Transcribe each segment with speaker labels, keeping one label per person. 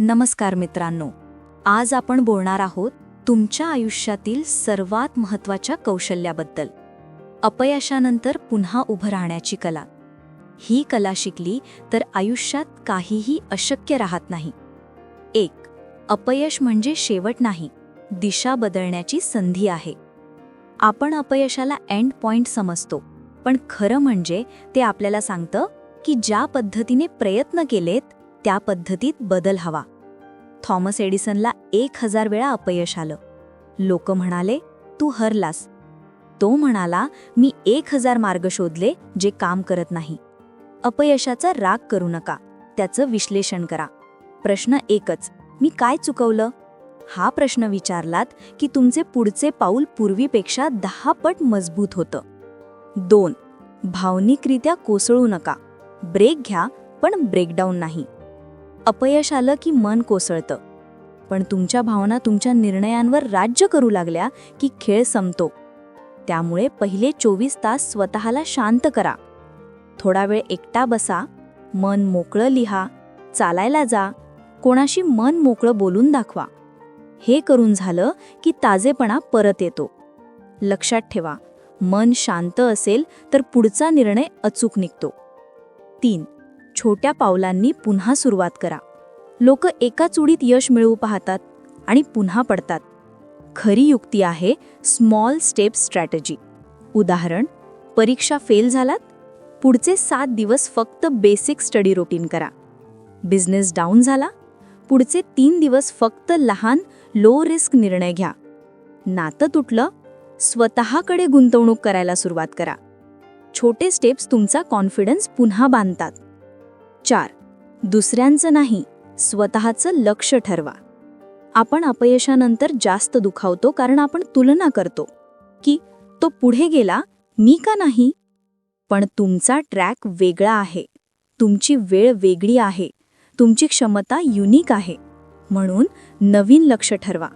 Speaker 1: नमस्कार मित्रांनो आज आपण बोलणार आहोत तुमच्या आयुष्यातील सर्वात महत्त्वाच्या कौशल्याबद्दल. अपयशानंतर पुन्हा उभं राहण्याची कला. ही कला शिकली तर आयुष्यात काहीही अशक्य राहत नाही. एक अपयश म्हणजे शेवट नाही दिशा बदलण्याची संधी आहे. आपण अपयशाला एंड पॉइंट समजतो पण खरं म्हणजे ते आपल्याला सांगतं की ज्या पद्धतीने प्रयत्न केलेत त्या पद्धतीत बदल हवा. थॉमस एडिसनला एक हजार वेळा अपयश आलं. लोक म्हणाले तू हरलास. तो म्हणाला मी एक हजार मार्ग शोधले जे काम करत नाही. अपयशाचा राग करू नका. त्याचं विश्लेषण करा. प्रश्न एकच मी काय चुकवलं? हा प्रश्न विचारलात की तुमचे पुढचे पाऊल पूर्वीपेक्षा दहा पट मजबूत होतं. दोन भावनिकरित्या कोसळू नका. ब्रेक घ्या पण ब्रेकडाऊन नाही. अपयश आलं की मन कोसळतं. पण तुमच्या भावना तुमच्या निर्णयांवर राज्य करू लागल्या की खेळ संपतो. त्यामुळे पहिले चोवीस तास स्वतःला शांत करा. थोडा वेळ एकटा बसा मन मोकळं लिहा चालायला जा कोणाशी मन मोकळं बोलून दाखवा. हे करून झालं की ताजेपणा परत येतो. लक्षात ठेवा मन शांत असेल तर पुढचा निर्णय अचूक निघतो. तीन छोट्या पावलांनी पुन्हा सुरुवात करा. लोक एका चुडीत यश मिळवू पाहतात आणि पुन्हा पडतात. खरी युक्ती आहे स्मॉल स्टेप स्ट्रॅटजी. उदाहरण परीक्षा फेल झालात? पुढचे सात दिवस फक्त बेसिक स्टडी रुटीन करा. बिझनेस डाऊन झाला? पुढचे तीन दिवस फक्त लहान लो रिस्क निर्णय घ्या. नातं तुटलं? स्वतःकडे गुंतवणूक करायला सुरुवात करा. छोटे स्टेप्स तुमचा कॉन्फिडन्स पुन्हा बांधतात. चार. दुसऱ्यांचं नाही स्वतःचं लक्ष ठरवा. आपण अपयशानंतर जास्त दुखावतो कारण आपण तुलना करतो की तो पुढे गेला मी का नाही? पण तुमचा ट्रॅक वेगळा आहे. तुमची वेळ वेगळी आहे. तुमची क्षमता युनिक आहे. म्हणून नवीन लक्ष ठरवा.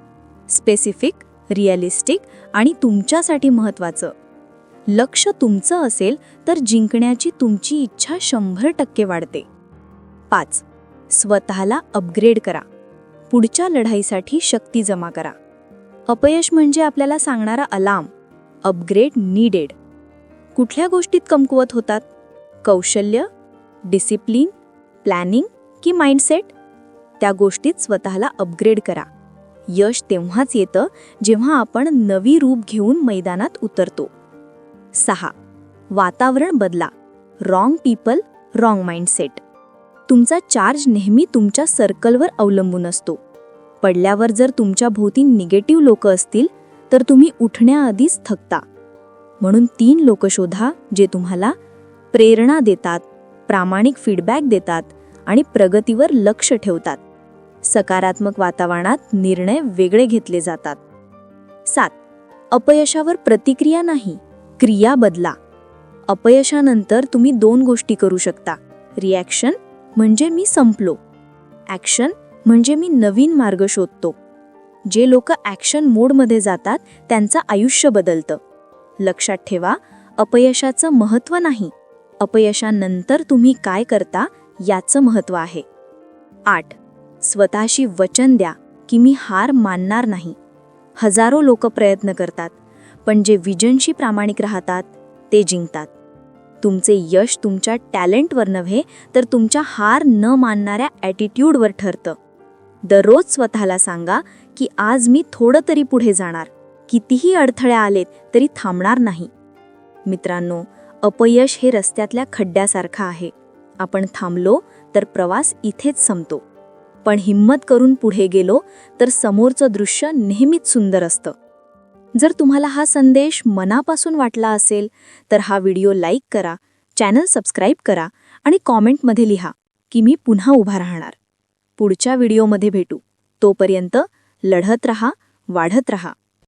Speaker 1: स्पेसिफिक रिअलिस्टिक आणि तुमच्यासाठी महत्त्वाचं. लक्ष तुमचं असेल तर जिंकण्याची तुमची इच्छा शंभर टक्के वाढते. पाच. स्वतःला अपग्रेड करा. पुढच्या लढाईसाठी शक्ती जमा करा. अपयश म्हणजे आपल्याला सांगणारा अलार्म अपग्रेड नीडेड कुठल्या गोष्टीत कमकुवत होतात? कौशल्य डिसिप्लिन प्लॅनिंग की माइंडसेट त्या गोष्टीत स्वतःला अपग्रेड करा. यश तेव्हाच येतं जेव्हा आपण नवी रूप घेऊन मैदानात उतरतो. सहा. वातावरण बदला. रॉंग पीपल रॉंग माइंडसेट तुमचा चार्ज नेहमी तुमच्या सर्कलवर अवलंबून असतो. पडल्यावर जर तुमच्या भोवती निगेटिव्ह लोक असतील तर तुम्ही उठण्याआधीच थकता. म्हणून तीन लोक शोधा जे तुम्हाला प्रेरणा देतात प्रामाणिक फीडबॅक देतात आणि प्रगतीवर लक्ष ठेवतात. सकारात्मक वातावरणात निर्णय वेगळे घेतले जातात. सात अपयशावर प्रतिक्रिया नाही क्रिया बदला. अपयशानंतर तुम्ही दोन गोष्टी करू शकता. रिॲक्शन म्हणजे मी संपलो. ॲक्शन म्हणजे मी नवीन मार्ग शोधतो. जे लोक ॲक्शन मोडमध्ये जातात त्यांचं आयुष्य बदलतं. लक्षात ठेवा अपयशाचं महत्त्व नाही. अपयशानंतर तुम्ही काय करता याचं महत्त्व आहे. आठ. स्वतःशी वचन द्या की मी हार मानणार नाही. हजारो लोक प्रयत्न करतात पण जे विजनशी प्रामाणिक राहतात ते जिंकतात. तुमचे यश तुमच्या टॅलेंटवर नव्हे तर तुमच्या हार न मानणाऱ्या ॲटिट्यूडवर ठरतं. दररोज स्वतःला सांगा की आज मी थोडं तरी पुढे जाणार. कितीही अडथळे आलेत तरी थांबणार नाही. मित्रांनो अपयश हे रस्त्यातल्या खड्ड्यासारखं आहे. आपण थांबलो तर प्रवास इथेच संपतो. पण हिंमत करून पुढे गेलो तर समोरचं दृश्य नेहमीच सुंदर असतं. जर तुम्हाला हा संदेश मनापासून वाटला असेल तर हा व्हिडिओ लाईक करा चॅनल सबस्क्राईब करा आणि कॉमेंटमध्ये लिहा की मी पुन्हा उभा राहणार. पुढच्या व्हिडिओमध्ये भेटू. तोपर्यंत लढत रहा वाढत रहा.